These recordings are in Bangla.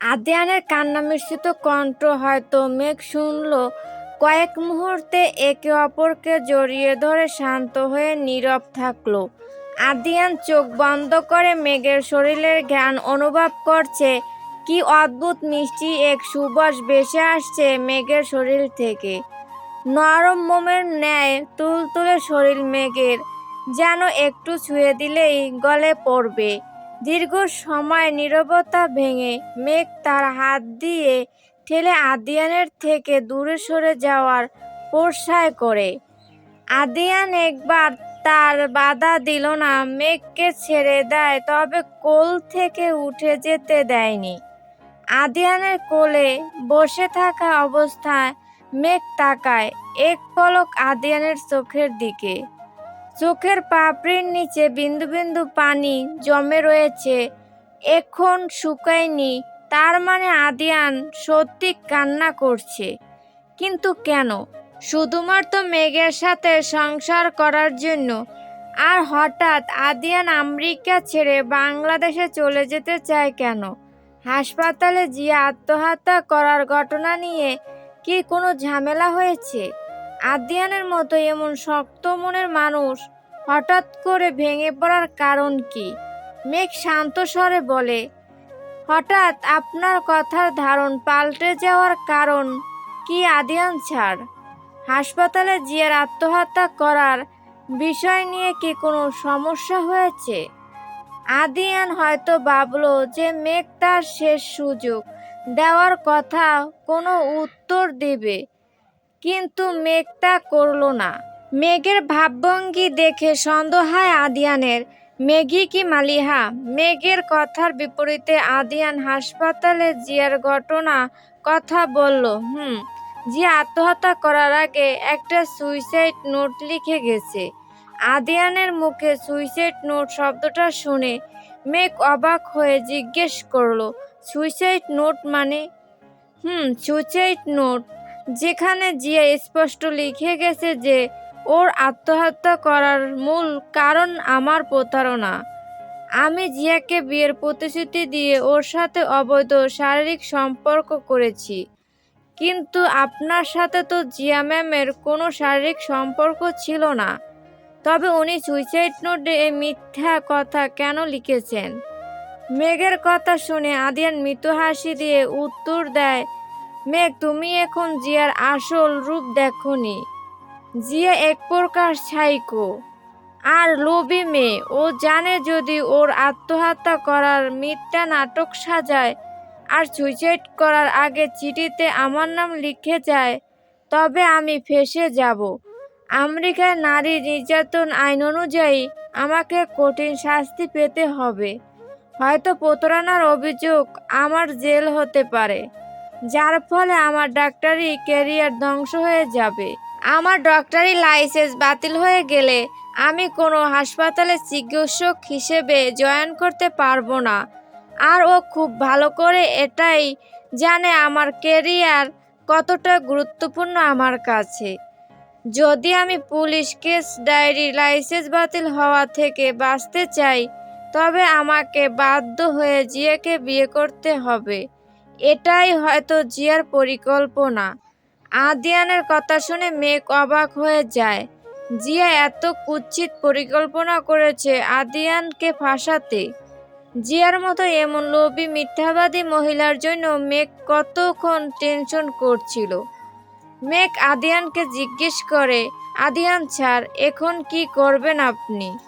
আদিয়ানের কান্না মিশ্রিত কণ্ঠ হয়তো মেঘ শুনল। কয়েক মুহূর্তে একে অপরকে জড়িয়ে ধরে শান্ত হয়ে নীরব থাকল। আদিয়ান চোখ বন্ধ করে মেঘের শরীরের জ্ঞান অনুভব করছে, কি অদ্ভুত মিষ্টি এক সুবাস বেসে আসছে মেঘের শরীর থেকে। নরম মোমের ন্যায় তুলতুলে শরীর মেঘের, যেন একটু ছুঁয়ে দিলেই গলে পড়বে। দীর্ঘ সময় নীরবতা ভেঙে মেঘ তার হাত দিয়ে ঠেলে আদিয়ানের থেকে দূরে সরে যাওয়ার প্রসায় করে। আদিয়ান একবার তার বাধা দিল না, মেঘকে ছেড়ে দেয়, তবে কোল থেকে উঠে যেতে দেয়নি। আদিয়ানের কোলে বসে থাকা অবস্থায় মেঘ তাকায়, এক পলক আদিয়ানের চোখের দিকে। চোখের পাপড়ির নিচে বিন্দু বিন্দু পানি জমে রয়েছে। এখন শুকায়নি, তার মানে আদিয়ান সত্যি কান্না করছে। কিন্তু কেন? শুধুমাত্র মেঘের সাথে সংসার করার জন্য। আর হঠাৎ আদিয়ান আমেরিকা ছেড়ে বাংলাদেশে চলে যেতে চায় কেন? হাসপাতালে জিয়া আত্মহত্যা করার ঘটনা নিয়ে কি কোনো ঝামেলা হয়েছে? আদিয়ানের মতো এমন শক্ত মনের মানুষ হঠাৎ করে ভেঙে পড়ার কারণ কি? মেঘ শান্ত স্বরে বলে, হঠাৎ আপনার কথার ধারণ পাল্টে যাওয়ার কারণ কি আদিয়ান ছাড় হাসপাতালে জিয়ার আত্মহত্যা করার বিষয় নিয়ে কি কোনো সমস্যা হয়েছে? আদিয়ান হয়তো ভাবলো যে মেঘ তার শেষ সুযোগ দেওয়ার কথা কোনো উত্তর দেবে। কিন্তু মেঘ তা করল না। মেঘের ভাবভঙ্গি দেখে সন্দেহ হয় আদিয়ানের, মেঘি কি মালিহা? মেঘের কথার বিপরীতে আদিয়ান হাসপাতালে জিয়ার ঘটনা কথা বলল, হুম, জিয়া আত্মহত্যা করার আগে একটা সুইসাইড নোট লিখে গেছে। আদিয়ানের মুখে সুইসাইড নোট শব্দটা শুনে মেঘ অবাক হয়ে জিজ্ঞেস করল, সুইসাইড নোট মানে? হুম, সুইসাইড নোট যেখানে জিয়া স্পষ্ট লিখে গেছে যে, ওর আত্মহত্যা করার মূল কারণ আমার প্রতারণা। আমি জিয়াকে বিয়ের প্রতিশ্রুতি দিয়ে ওর সাথে অবৈধ শারীরিক সম্পর্ক করেছি। কিন্তু আপনার সাথে তো জিয়া ম্যামের কোনো শারীরিক সম্পর্ক ছিল না। তবে উনি সুইসাইড নোটে এই মিথ্যা কথা কেন লিখেছেন? মেঘের কথা শুনে আদিয়ান মৃত হাসি দিয়ে উত্তর দেয় মেঘ, তুমি এখন জিয়ার আসল রূপ দেখনি। জিয়া এক প্রকার সাইকো। আর লোভী মেয়ে, ও জানে যদি ওর আত্মহত্যা করার মিথ্যা নাটক সাজায় আর সুইসাইড করার আগে চিঠিতে আমার নাম লিখে যায়, তবে আমি ফেসে যাব। আমেরিকার নারী নির্যাতন আইন অনুযায়ী আমাকে কঠিন শাস্তি পেতে হবে। হয়তো প্রতারণার অভিযোগ আমার জেল হতে পারে। যার ফলে আমার ডাক্তারি ক্যারিয়ার ধ্বংস হয়ে যাবে। আমার ডক্টরি লাইসেন্স বাতিল হয়ে গেলে আমি কোনো হাসপাতালে চিকিৎসক হিসেবে জয়েন করতে পারব না। আর ও খুব ভালো করে এটাই জানে আমার কেরিয়ার কতটা গুরুত্বপূর্ণ আমার কাছে। যদি আমি পুলিশ কেস ডায়েরি লাইসেন্স বাতিল হওয়া থেকে বাঁচতে চাই, তবে আমাকে বাধ্য হয়ে জিয়াকে বিয়ে করতে হবে। এটাই হয়তো জিয়ার পরিকল্পনা। আদিয়ানের কথা শুনে মেঘ অবাক হয়ে যায়। জিয়া এত কুৎসিত পরিকল্পনা করেছে আদিয়ানকে ফাঁসাতে। জিয়ার মতো এমন লোভী, মিথ্যাবাদী মহিলার জন্য মেঘ কতক্ষণ টেনশন করছিল। মেঘ আদিয়ানকে জিজ্ঞেস করে, আদিয়ান স্যার, এখন কি করবেন আপনি?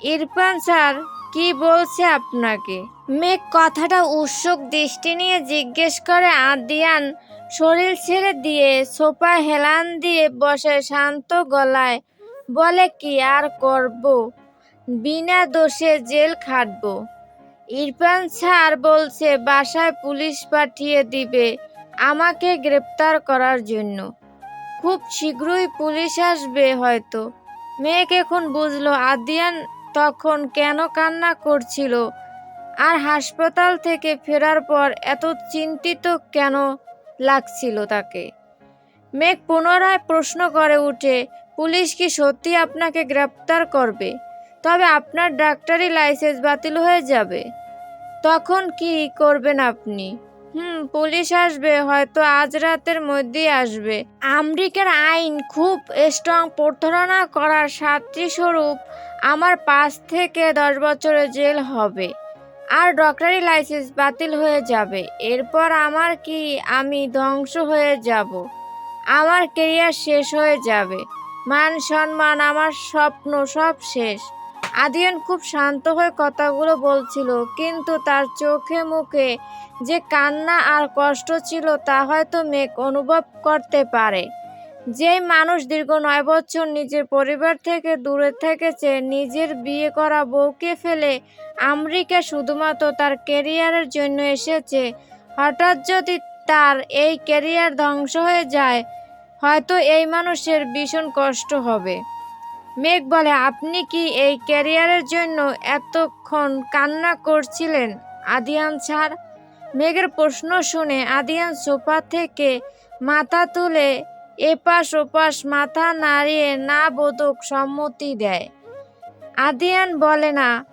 ইরফান স্যার কি বলছে আপনাকে? মেঘ কথাটা উৎসুক দৃষ্টি নিয়ে জিজ্ঞেস করে, আদিয়ান, শরীর ছেড়ে দিয়ে সোফা হেলান দিয়ে বসে শান্ত গলায় বলে, কি আর করব? বিনা দোষে জেল খাটব। ইরফান স্যার বলছে, বাসায় পুলিশ পাঠিয়ে দিবে আমাকে গ্রেপ্তার করার জন্য। খুব শীঘ্রই পুলিশ আসবে হয়তো। মেঘ এখন বুঝলো, আদিয়ান তখন কেন কান্না করছিল? আর হাসপাতাল থেকে ফেরার পর এত চিন্তিত কেন লাগছিল তাকে? মেঘ পুনরায় প্রশ্ন করে উঠে, পুলিশ কি সত্যি আপনাকে গ্রেপ্তার করবে? তবে আপনার ডাক্তারি লাইসেন্স বাতিল হয়ে যাবে। তখন কি করবেন আপনি? হুম, পুলিশ আসবে, হয়তো আজ রাতের মধ্যেই আসবে। আমেরিকার আইন খুব স্ট্রং প্রতারণা করার শাস্তি স্বরূপ আমার পাঁচ থেকে দশ বছরের জেল হবে। আর ডক্টরি লাইসেন্স বাতিল হয়ে যাবে। এরপর আমার কি আমি ধ্বংস হয়ে যাব? আমার কেরিয়ার শেষ হয়ে যাবে। মান সম্মান আমার স্বপ্ন সব শেষ। আদিয়ান খুব শান্ত হয়ে কথাগুলো বলছিল, কিন্তু তার চোখে মুখে যে কান্না আর কষ্ট ছিল তা হয়তো মেঘ অনুভব করতে পারে। যে মানুষ দীর্ঘ নয় বছর নিজের পরিবার থেকে দূরে থেকেছে, নিজের বিয়ে করা বউকে ফেলে আমেরিকা শুধুমাত্র তার কেরিয়ারের জন্য এসেছে। হঠাৎ যদি তার এই কেরিয়ার ধ্বংস হয়ে যায়, হয়তো এই মানুষের ভীষণ কষ্ট হবে। মেঘ বলে, আপনি কি এই ক্যারিয়ারের জন্য এতক্ষণ কান্না করছিলেন, আদিয়ান ছাড় মেঘের প্রশ্ন শুনে আদিয়ান সোফা থেকে মাথা তুলে এপাশ ওপাশ মাথা নাড়িয়ে না বোধক সম্মতি দেয়। আদিয়ান বলে, না,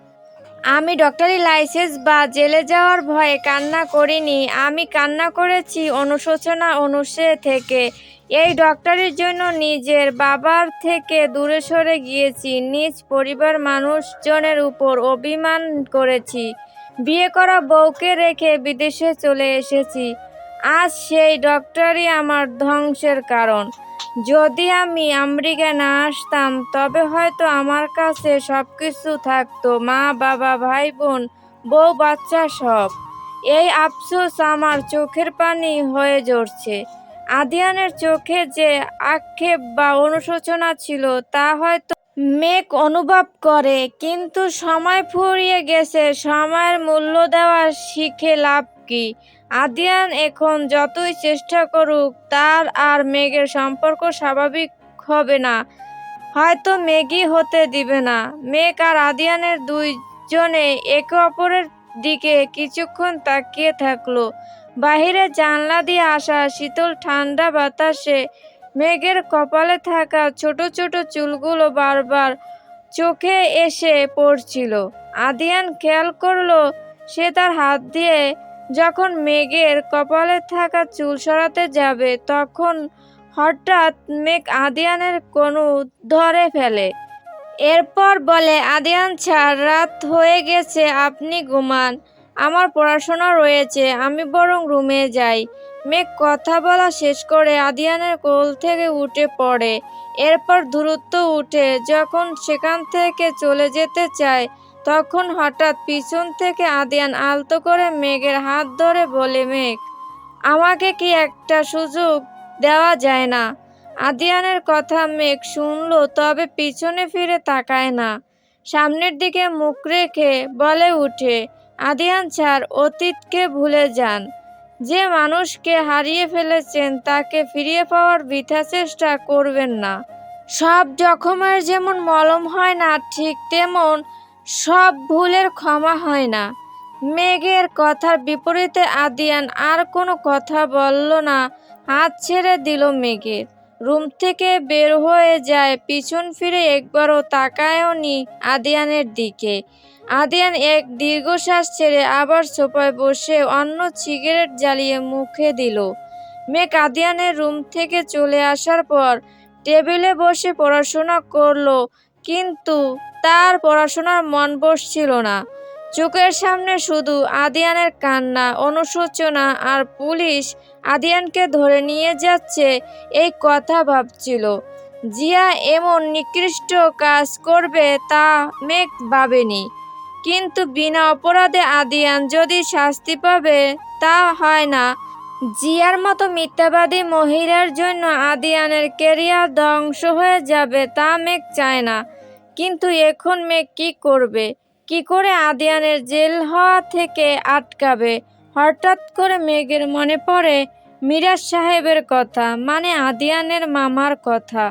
আমি ডক্টরি লাইসেন্স বা জেলে যাওয়ার ভয়ে কান্না করিনি। আমি কান্না করেছি অনুশোচনা অনুসে থেকে এই ডক্টরের জন্য নিজের বাবার থেকে দূরে সরে গিয়েছি। নিজ পরিবার মানুষজনের উপর অভিমান করেছি। বিয়ে করা বউকে রেখে বিদেশে চলে এসেছি। আজ সেই ডক্টরই আমার ধ্বংসের কারণ। যদি আমি আমেরিকা না আসতাম, তবে হয়তো আমার কাছে সব কিছু থাকতো। মা, বাবা ভাই বোন বউ, বাচ্চা সব। এই আফসোস আমার চোখের পানি হয়ে ঝরছে। আদিয়ানের চোখে যে আক্ষেপ বা অনুশোচনা ছিল, তা হয়তো মেঘ অনুভব করে, কিন্তু সময় ফুরিয়ে গেছে, সময়ের মূল্য দেওয়া শিখে লাভ কি? আদিয়ান এখন যতই চেষ্টা করুক, তার আর মেঘের সম্পর্ক স্বাভাবিক হবে না। হয়তো মেঘই হতে দিবে না। মেঘ আর আদিয়ানের দুইজনে একে অপরের দিকে কিছুক্ষণ তাকিয়ে থাকল। বাহিরে জানলা দিয়ে আসা শীতল ঠান্ডা বাতাসে মেঘের কপালে থাকা ছোট ছোট চুলগুলো বারবার চোখে এসে পড়ছিল। আদিয়ান খেয়াল করল, সে তার হাত দিয়ে যখন মেঘের কপালে থাকা চুল সরাতে যাবে, তখন হঠাৎ মেঘ আদিয়ানের কোনো ধরে ফেলে। এরপর বলে, আদিয়ান ছাড় রাত হয়ে গেছে, আপনি ঘুমান। আমার পড়াশোনা রয়েছে, আমি বরং রুমে যাই। মেঘ কথা বলা শেষ করে আদিয়ানের কোল থেকে উঠে পড়ে। এরপর দূরত্ব উঠে, যখন সেখান থেকে চলে যেতে চায়, তখন হঠাৎ পিছন থেকে আদিয়ান আলতো করে মেঘের হাত ধরে বলে, মেঘ, আমাকে কি একটা সুযোগ দেওয়া যায় না? আদিয়ানের কথা মেঘ শুনলো, তবে পিছনে ফিরে তাকায় না। সামনের দিকে মুখ রেখে বলে উঠে, আদিয়ান ছাড় অতীতকে ভুলে যান। যে মানুষকে হারিয়ে ফেলেছেন, তাকে ফিরিয়ে পাওয়ার বৃথা চেষ্টা করবেন না। সব জখমের যেমন মলম হয় না, ঠিক তেমন সব ভুলের ক্ষমা হয় না। মেঘের কথার বিপরীতে আদিয়ান আর কোনো কথা বলল না, হাত ছেড়ে দিল মেঘের। রুম থেকে বের হয়ে যায়। পিছন ফিরে একবারও তাকায়ও নি আদিয়ানের দিকে। আদিয়ান এক দীর্ঘশ্বাস ছেড়ে আবার সোফায় বসে অন্য সিগারেট জ্বালিয়ে মুখে দিল। মেঘ আদিয়ানের রুম থেকে চলে আসার পর টেবিলে বসে পড়াশোনা করল, কিন্তু তার পড়াশোনার মন বসছিল না। চোখের সামনে শুধু আদিয়ানের কান্না, অনুশোচনা আর পুলিশ আদিয়ানকে ধরে নিয়ে যাচ্ছে, এই কথা ভাবছিল। জিয়া এমন নিকৃষ্ট কাজ করবে তা মেঘ ভাবেনি। কিন্তু বিনা অপরাধে আদিয়ান যদি শাস্তি পাবে, তা হয় না। জিয়ার মতো মিথ্যাবাদী মহিলার জন্য আদিয়ানের কেরিয়ার ধ্বংস হয়ে যাবে তা মেঘ চায় না। কিন্তু এখন মেঘ কি করবে? কি করে আদিয়ানের জেল হওয়া থেকে আটকাবে? হঠাৎ করে মেঘের মনে পড়ে মিরাজ সাহেবের কথা মানে আদিয়ানের মামার কথা।